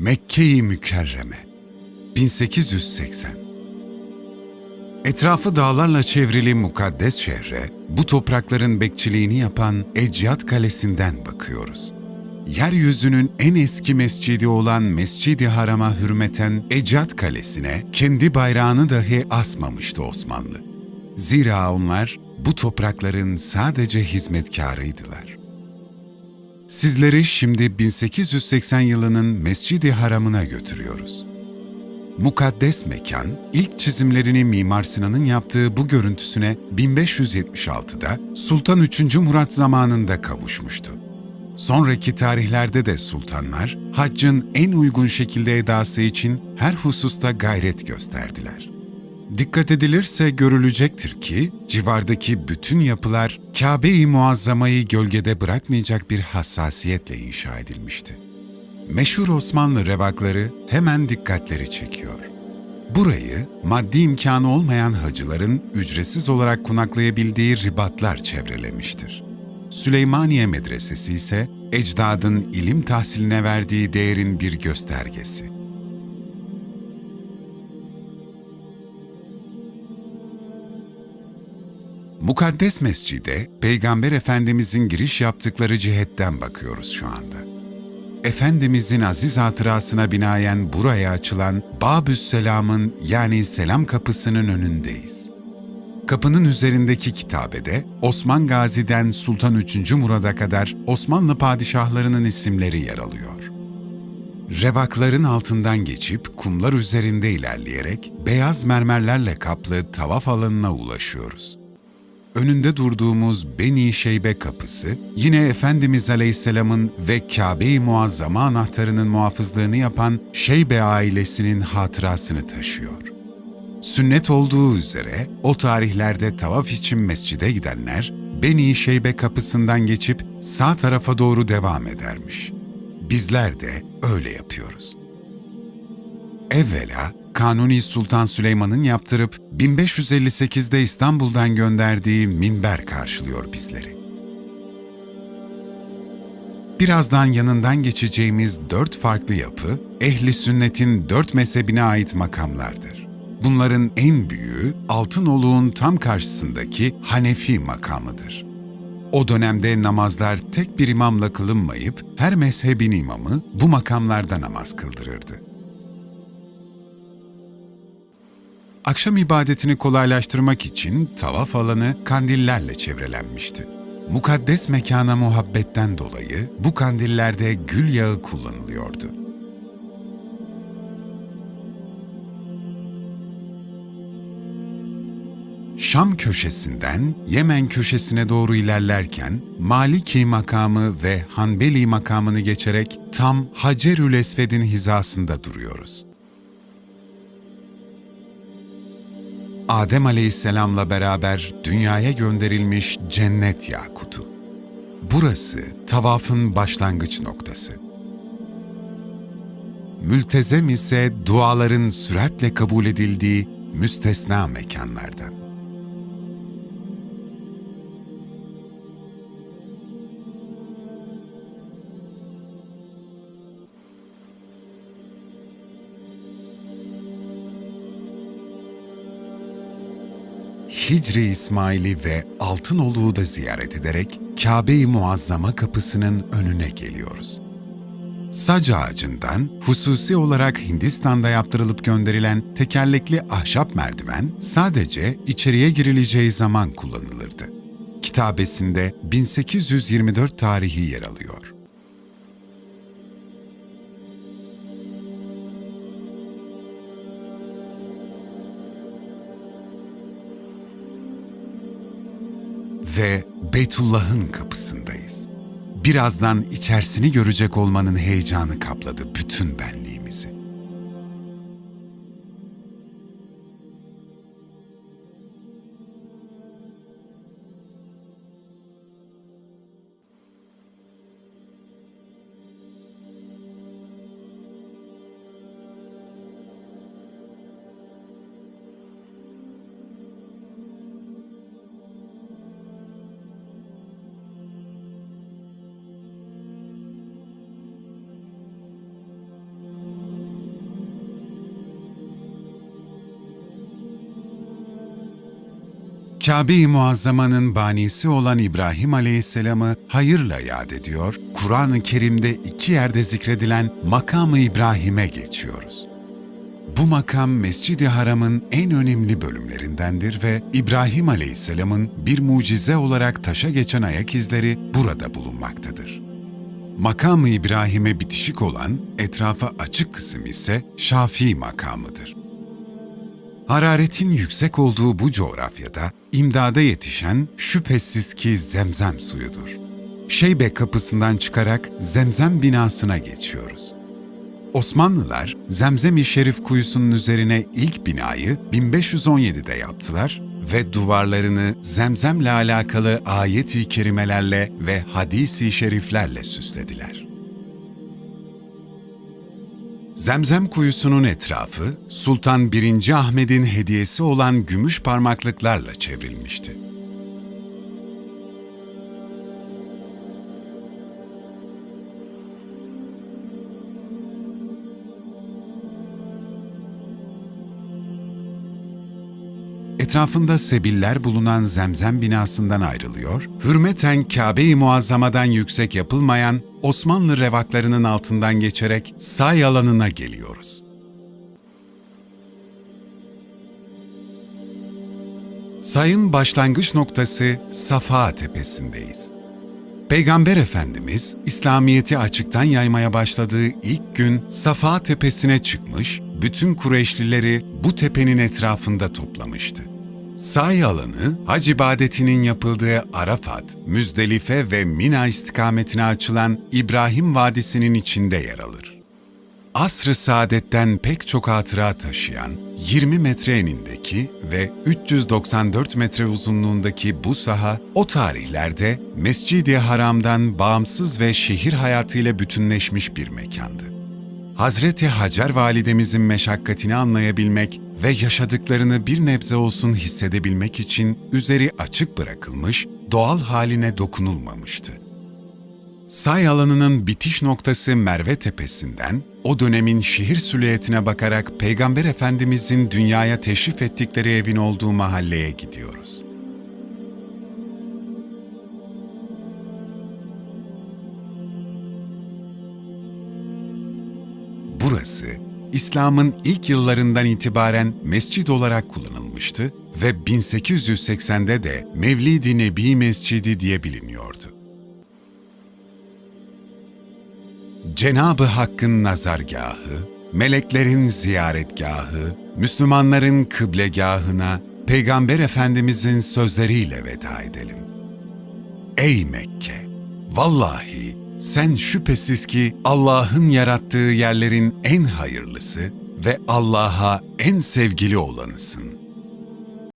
Mekke-i Mükerreme 1880 Etrafı dağlarla çevrili mukaddes şehre, bu toprakların bekçiliğini yapan Ecyat Kalesi'nden bakıyoruz. Yeryüzünün en eski mescidi olan Mescid-i Haram'a hürmeten Ecyat Kalesi'ne kendi bayrağını dahi asmamıştı Osmanlı. Zira onlar bu toprakların sadece hizmetkarıydılar. Sizleri şimdi 1880 yılının Mescid-i Haram'ına götürüyoruz. Mukaddes mekan, ilk çizimlerini Mimar Sinan'ın yaptığı bu görüntüsüne 1576'da Sultan 3. Murat zamanında kavuşmuştu. Sonraki tarihlerde de sultanlar, haccın en uygun şekilde edası için her hususta gayret gösterdiler. Dikkat edilirse görülecektir ki civardaki bütün yapılar Kabe-i Muazzama'yı gölgede bırakmayacak bir hassasiyetle inşa edilmişti. Meşhur Osmanlı revakları hemen dikkatleri çekiyor. Burayı maddi imkanı olmayan hacıların ücretsiz olarak konaklayabildiği ribatlar çevrelemiştir. Süleymaniye Medresesi ise ecdadın ilim tahsiline verdiği değerin bir göstergesi. Mukaddes Mescid'e Peygamber Efendimizin giriş yaptıkları cihetten bakıyoruz şu anda. Efendimizin aziz hatırasına binaen buraya açılan Babüsselam'ın yani selam kapısının önündeyiz. Kapının üzerindeki kitabede Osman Gazi'den Sultan 3. Murad'a kadar Osmanlı padişahlarının isimleri yer alıyor. Revakların altından geçip kumlar üzerinde ilerleyerek beyaz mermerlerle kaplı tavaf alanına ulaşıyoruz önünde durduğumuz Beni Şeybe kapısı, yine Efendimiz Aleyhisselam'ın ve Kabe-i Muazzama anahtarının muhafızlığını yapan Şeybe ailesinin hatırasını taşıyor. Sünnet olduğu üzere o tarihlerde tavaf için mescide gidenler, Beni Şeybe kapısından geçip sağ tarafa doğru devam edermiş. Bizler de öyle yapıyoruz. Evvela Kanuni Sultan Süleyman'ın yaptırıp 1558'de İstanbul'dan gönderdiği minber karşılıyor bizleri. Birazdan yanından geçeceğimiz dört farklı yapı, ehli sünnetin dört mezhebine ait makamlardır. Bunların en büyüğü Altınoluk'un tam karşısındaki Hanefi makamıdır. O dönemde namazlar tek bir imamla kılınmayıp her mezhebin imamı bu makamlarda namaz kıldırırdı. Akşam ibadetini kolaylaştırmak için tavaf alanı kandillerle çevrelenmişti. Mukaddes mekana muhabbetten dolayı bu kandillerde gül yağı kullanılıyordu. Şam köşesinden Yemen köşesine doğru ilerlerken Maliki makamı ve Hanbeli makamını geçerek tam Hacerül Esved'in hizasında duruyoruz. Adem Aleyhisselam'la beraber dünyaya gönderilmiş cennet yakutu. Burası tavafın başlangıç noktası. Mültezem ise duaların süratle kabul edildiği müstesna mekanlardan. Hicri İsmail'i ve Altınoluk'u da ziyaret ederek Kabe-i Muazzama kapısının önüne geliyoruz. Sac ağacından hususi olarak Hindistan'da yaptırılıp gönderilen tekerlekli ahşap merdiven sadece içeriye girileceği zaman kullanılırdı. Kitabesinde 1824 tarihi yer alıyor. Ve Beytullah'ın kapısındayız. Birazdan içerisini görecek olmanın heyecanı kapladı bütün benliğimizi. Kabe-i Muazzama'nın banisi olan İbrahim Aleyhisselam'ı hayırla yad ediyor, Kur'an-ı Kerim'de iki yerde zikredilen makamı İbrahim'e geçiyoruz. Bu makam Mescid-i Haram'ın en önemli bölümlerindendir ve İbrahim Aleyhisselam'ın bir mucize olarak taşa geçen ayak izleri burada bulunmaktadır. Makamı İbrahim'e bitişik olan, etrafa açık kısım ise Şafii makamıdır. Hararetin yüksek olduğu bu coğrafyada imdada yetişen şüphesiz ki zemzem suyudur. Şeybe kapısından çıkarak zemzem binasına geçiyoruz. Osmanlılar Zemzem-i Şerif kuyusunun üzerine ilk binayı 1517'de yaptılar ve duvarlarını zemzemle alakalı ayet-i kerimelerle ve hadis-i şeriflerle süslediler. Zemzem kuyusunun etrafı Sultan 1. Ahmet'in hediyesi olan gümüş parmaklıklarla çevrilmişti. Etrafında sebiller bulunan zemzem binasından ayrılıyor, hürmeten Kabe-i Muazzama'dan yüksek yapılmayan Osmanlı revaklarının altından geçerek say alanına geliyoruz. Sayın başlangıç noktası Safa Tepesi'ndeyiz. Peygamber Efendimiz İslamiyeti açıktan yaymaya başladığı ilk gün Safa Tepesi'ne çıkmış, bütün Kureyşlileri bu tepenin etrafında toplamıştı. Say alanı, hac ibadetinin yapıldığı Arafat, Müzdelife ve Mina istikametine açılan İbrahim Vadisi'nin içinde yer alır. Asr-ı Saadet'ten pek çok hatıra taşıyan 20 metre enindeki ve 394 metre uzunluğundaki bu saha o tarihlerde Mescid-i Haram'dan bağımsız ve şehir hayatıyla bütünleşmiş bir mekandı. Hazreti Hacer validemizin meşakkatini anlayabilmek ve yaşadıklarını bir nebze olsun hissedebilmek için üzeri açık bırakılmış, doğal haline dokunulmamıştı. Say alanının bitiş noktası Merve Tepesi'nden, o dönemin şehir süliyetine bakarak Peygamber Efendimizin dünyaya teşrif ettikleri evin olduğu mahalleye gidiyoruz. Burası, İslam'ın ilk yıllarından itibaren mescid olarak kullanılmıştı ve 1880'de de Mevlid-i Nebi Mescidi diye biliniyordu. Cenab-ı Hakk'ın nazargahı, meleklerin ziyaretgahı, Müslümanların kıblegahına Peygamber Efendimizin sözleriyle veda edelim. Ey Mekke! Vallahi sen şüphesiz ki Allah'ın yarattığı yerlerin en hayırlısı ve Allah'a en sevgili olanısın.